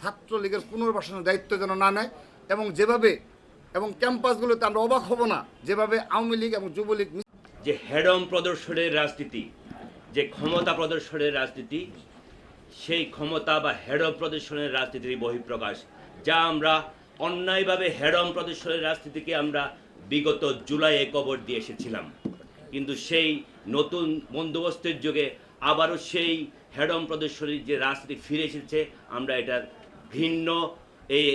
ছাত্রলীগের পুনর্বাসনের দায়িত্ব যেন না নেয় এবং যেভাবে এবং ক্যাম্পাসগুলোতে আমরা অবাক হব না, যেভাবে আওয়ামী লীগ এবং যুবলীগ যে হেডম প্রদর্শনের রাজনীতি, যে ক্ষমতা প্রদর্শনের রাজনীতি, সেই ক্ষমতা বা হেডম প্রদর্শনের রাজনীতির বহিঃপ্রকাশ, যা আমরা অন্যায়ভাবে হেডম প্রদর্শনের রাজনীতিকে আমরা বিগত জুলাইয়ে কবর দিয়ে এসেছিলাম। কিন্তু সেই নতুন বন্দোবস্তের যুগে আবারও সেই হেডম প্রদর্শনীর যে রাজনীতি ফিরে এসেছে, আমরা এটার ভিন্ন এই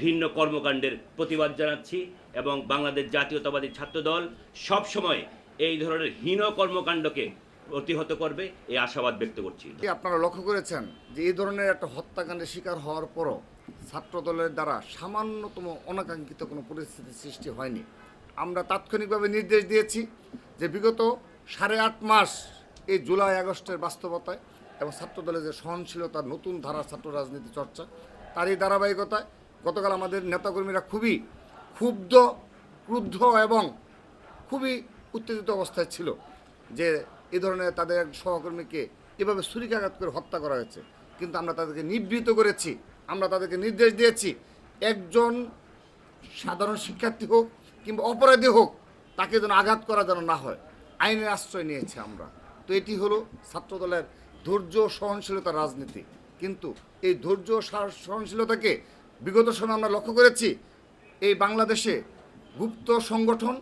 ঘৃণ্য কর্মকাণ্ডের প্রতিবাদ জানাচ্ছি এবং বাংলাদেশ জাতীয়তাবাদী ছাত্রদল সবসময় এই ধরনের হীন কর্মকাণ্ডকে প্রতিহত করবে, এই আশাবাদ ব্যক্ত করছি। আপনারা লক্ষ্য করেছেন যে এই ধরনের একটা হত্যাকাণ্ডের শিকার হওয়ার পরও ছাত্রদলের দ্বারা সামান্যতম অনাকাঙ্ক্ষিত কোনো পরিস্থিতির সৃষ্টি হয়নি? আমরা তাৎক্ষণিকভাবে নির্দেশ দিয়েছি যে বিগত সাড়ে আট মাস এই জুলাই আগস্টের বাস্তবতায় এবং ছাত্রদলের যে সহনশীলতার নতুন ধারা ছাত্র রাজনীতি চর্চা, তারই ধারাবাহিকতায় গতকাল আমাদের নেতাকর্মীরা খুবই ক্ষুব্ধ, ক্রুদ্ধ এবং খুবই উত্তেজিত অবস্থায় ছিল যে এ ধরনের তাদের এক সহকর্মীকে এভাবে ছুরিকাঘাত করে হত্যা করা হয়েছে। কিন্তু আমরা তাদেরকে নিবৃত করেছি, আমরা তাদেরকে নির্দেশ দিয়েছি, একজন সাধারণ শিক্ষার্থী হোক কিংবা অপরাধী হোক, তাকে যেন আঘাত করা যেন না হয়। আইনের আশ্রয় নিয়েছি আমরা। এটি হলো ছাত্রদলের ধৈর্য সহনশীলতা রাজনীতি। কিন্তু এই ধৈর্য সহনশীলতাকে বিগত সময় আমরা লক্ষ্য করেছি এই বাংলাদেশে গুপ্ত সংগঠন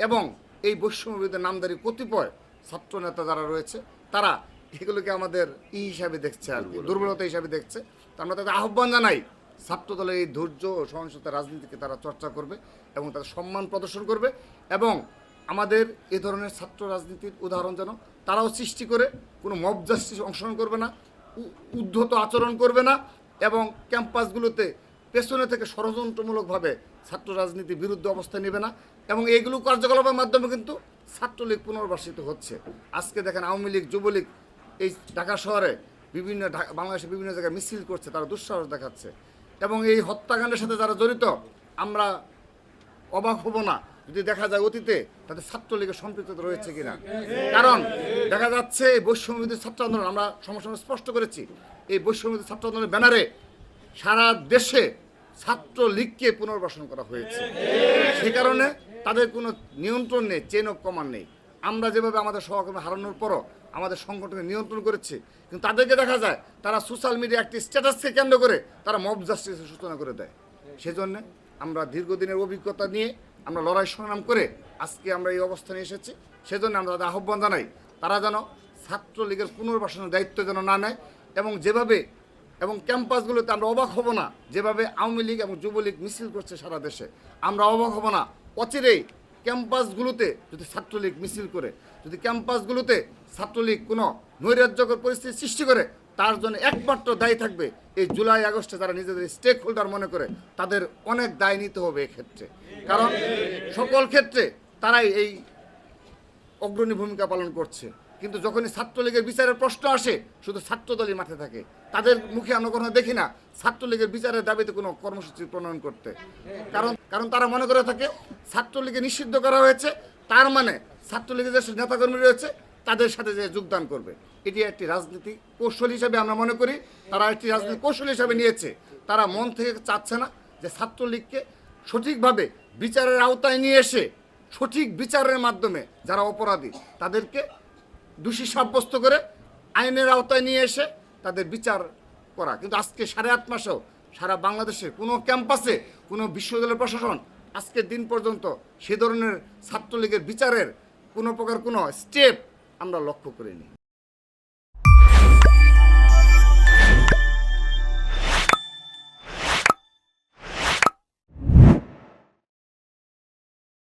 এবং এই বৈষম্যবিদের নামদারি কতিপয় ছাত্র নেতা যারা রয়েছে তারা এগুলোকে আমাদের ই হিসাবে দেখছে আর কি, দুর্বলতা হিসাবে দেখছে। তো আমরা তাদের আহ্বান জানাই ছাত্রদলের এই ধৈর্য ও সহনশীলতা রাজনীতিকে তারা চর্চা করবে এবং তাদের সম্মান প্রদর্শন করবে এবং আমাদের এ ধরনের ছাত্র রাজনীতির উদাহরণ যেন তারাও সৃষ্টি করে, কোনো মব জাস্টিস অংশগ্রহণ করবে না উদ্ধত আচরণ করবে না এবং ক্যাম্পাসগুলোতে পেছনে থেকে ষড়যন্ত্রমূলকভাবে ছাত্র রাজনীতির বিরুদ্ধে অবস্থান নেবে না এবং এইগুলো কার্যকলাপের মাধ্যমে কিন্তু ছাত্রলীগ পুনর্বাসিত হচ্ছে। আজকে দেখেন আওয়ামী লীগ, যুবলীগ এই ঢাকা শহরে বিভিন্ন বাংলাদেশের বিভিন্ন জায়গায় মিছিল করছে, তারা দুঃসাহস দেখাচ্ছে এবং এই হত্যাকাণ্ডের সাথে যারা জড়িত, আমরা অবাক হব না। যদি দেখা যায় অতীতে, তাদের ছাত্রলীগের সম্পৃক্ততা রয়েছে কিনা। কারণ দেখা যাচ্ছে এই বৈষম্যবিধি ছাত্র আন্দোলন, আমরা সমস্যা স্পষ্ট করেছি, এই বৈষম্যবিধি ছাত্র আন্দোলনের ব্যানারে সারা দেশে ছাত্রলীগকে পুনর্বাসন করা হয়েছে। সে কারণে তাদের কোনো নিয়ন্ত্রণ নেই চেন অফ কমান্ড নেই। আমরা যেভাবে আমাদের সহকর্মী হারানোর পরও আমাদের সংগঠনকে নিয়ন্ত্রণ করেছে, কিন্তু তাদেরকে দেখা যায় তারা সোশ্যাল মিডিয়া একটি স্ট্যাটাসকে কেন্দ্র করে তারা মব জাস্টিসের সূচনা করে দেয়। সেজন্য আমরা দীর্ঘদিনের অভিজ্ঞতা নিয়ে আমরা লড়াই সংগ্রাম করে আজকে আমরা এই অবস্থানে এসেছি। সেজন্য আমরা তাদের আহ্বান জানাই, তারা যেন ছাত্রলীগের পুনর্বাসনের দায়িত্ব যেন না নেয় এবং যেভাবে এবং ক্যাম্পাসগুলোতে আমরা অবাক হব না, যেভাবে আওয়ামী লীগ এবং যুবলীগ মিছিল করছে সারা দেশে। আমরা অবাক হব না, অচিরেই ক্যাম্পাসগুলোতে যদি ছাত্রলীগ মিছিল করে, যদি ক্যাম্পাসগুলোতে ছাত্রলীগ কোনো নৈরাজ্যকর পরিস্থিতি সৃষ্টি করে তার জন্য একমাত্র দায়ী থাকবে এই জুলাই, আগস্টে যারা নিজেদের স্টেক হোল্ডার মনে করে, তাদের অনেক দায় নিতে হবে ক্ষেত্রে কারণ সকল ক্ষেত্রে তারাই এই অগ্রণী ভূমিকা পালন করছে। কিন্তু যখনই ছাত্রলীগের বিচারের প্রশ্ন আসে, শুধু ছাত্রদলই মাঠে থাকে। তাদের মুখে আমরা কখনো দেখি না ছাত্রলীগের বিচারের দাবিতে কোনো কর্মসূচি প্রণয়ন করতে। কারণ কারণ তারা মনে করে থাকে ছাত্রলীগে নিষিদ্ধ করা হয়েছে, তার মানে ছাত্রলীগের যে নেতাকর্মী রয়েছে তাদের সাথে যে যোগদান করবে, এটি একটি রাজনীতি কৌশল হিসাবে আমরা মনে করি। তারা একটি রাজনীতি কৌশল হিসাবে নিয়েছে। তারা মন থেকে চাচ্ছে না যে ছাত্রলীগকে সঠিকভাবে বিচারের আওতায় নিয়ে এসে, সঠিক বিচারের মাধ্যমে যারা অপরাধী, তাদেরকে দোষী সাব্যস্ত করে আইনের আওতায় নিয়ে এসে তাদের বিচার করা। কিন্তু আজকে সাড়ে আট মাসেও সারা বাংলাদেশে কোনো ক্যাম্পাসে, কোনো বিশ্ববিদ্যালয় প্রশাসন আজকের দিন পর্যন্ত সে ধরনের ছাত্রলীগের বিচারের কোনো প্রকার কোনো স্টেপ আমরা লক্ষ্য করিনি